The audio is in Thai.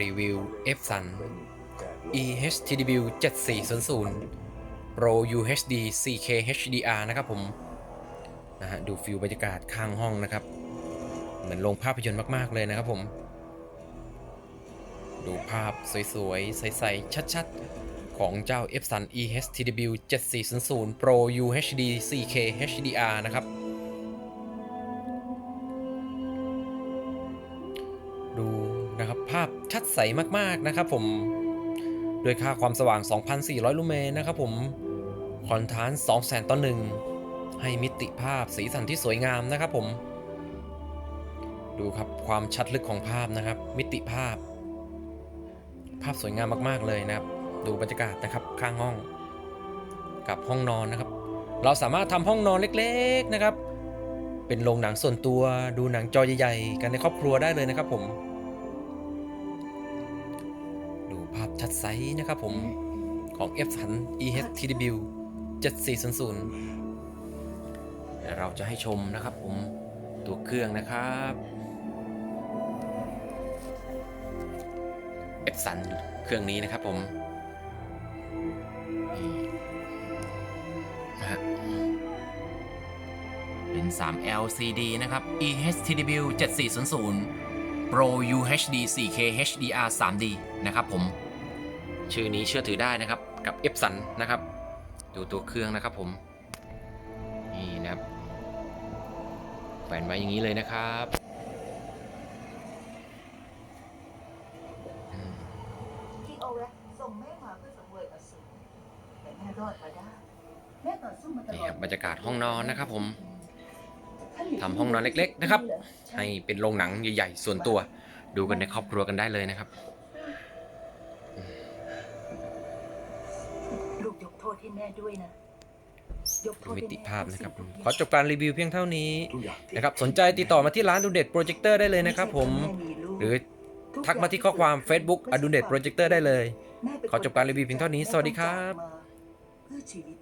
รีวิว F สัน EHTW 7400 Pro UHD 4K HDR นะครับผมนะฮะดูฟิลบรรยากาศข้างห้องนะครับ เหมือนโรงภาพยนตร์มาก ๆ เลยนะครับผม ดูภาพสวยๆ ใส ๆ ชัด ๆ ของเจ้า F สัน EHTW 7400 Pro UHD 4K HDR นะครับดู นะครับ ภาพชัดใสมากๆนะครับผม โดยค่าความสว่าง 2,400 ลูเมนนะครับผมคอนทราสต์200,000ต่อ1ให้มิติภาพสีสันที่สวยงามนะครับผม ดูครับความชัดลึกของภาพนะครับ มิติภาพ ภาพสวยงามมากๆเลยนะครับ ดูบรรยากาศนะครับข้างห้อง กับห้องนอนนะครับ เราสามารถทำห้องนอนเล็ก ๆนะครับ เป็นโรงหนังส่วนตัว ดูหนังจอใหญ่ๆกันในครอบครัวได้เลยนะครับผม ภาพชัดใสนะครับผมของ F สัน EHTW 7400เดี๋ยวเราจะให้ชมนะครับผมตัวเครื่องนะครับ F สันเครื่องนี้นะครับผมนี่นะฮะเป็น 3 LCD นะครับ EHTW 7400 Pro UHD 4K HDR 3D นะครับผม ชื่อนี้เชื่อถือได้นะครับกับ e p s o n นะครับ ดูตัวเครื่องนะครับผมนี่นะครับแขวนไว้อย่างนี้เลยนะครับอืมที่เอาละส่งแม่มาเพื่อสังเวยอสูรแต่แม่รอดมาได้แม่ต่อสู้มาตลนี่อครัดบบรรยากาศห้องนอนนะครับผมทำห้องนอนเล็ก ๆ นะครับ ให้เป็นโรงหนังใหญ่ ๆ ส่วนตัว ดูกันในครอบครัวกันได้เลยนะครับ ษให้แม่ด้วยนะยกโทดูษมิให้แติภาพนะครับทุกสิ่งขอจบการรีวิวเพียงเท่านี้ทุกอย่างที่นะครับ สนใจติดต่อมาที่ร้านดูเด็ดโปรเจคเตอร์ได้เลยนะครับผม หรือทักมาที่ข้อความ Facebook อดุเดตโปรเจคเตอร์ได้เลยแม่เป็นขอจบการรีวิวเพียงเท่านี้ สวัสดีครับเพื่อชีวิต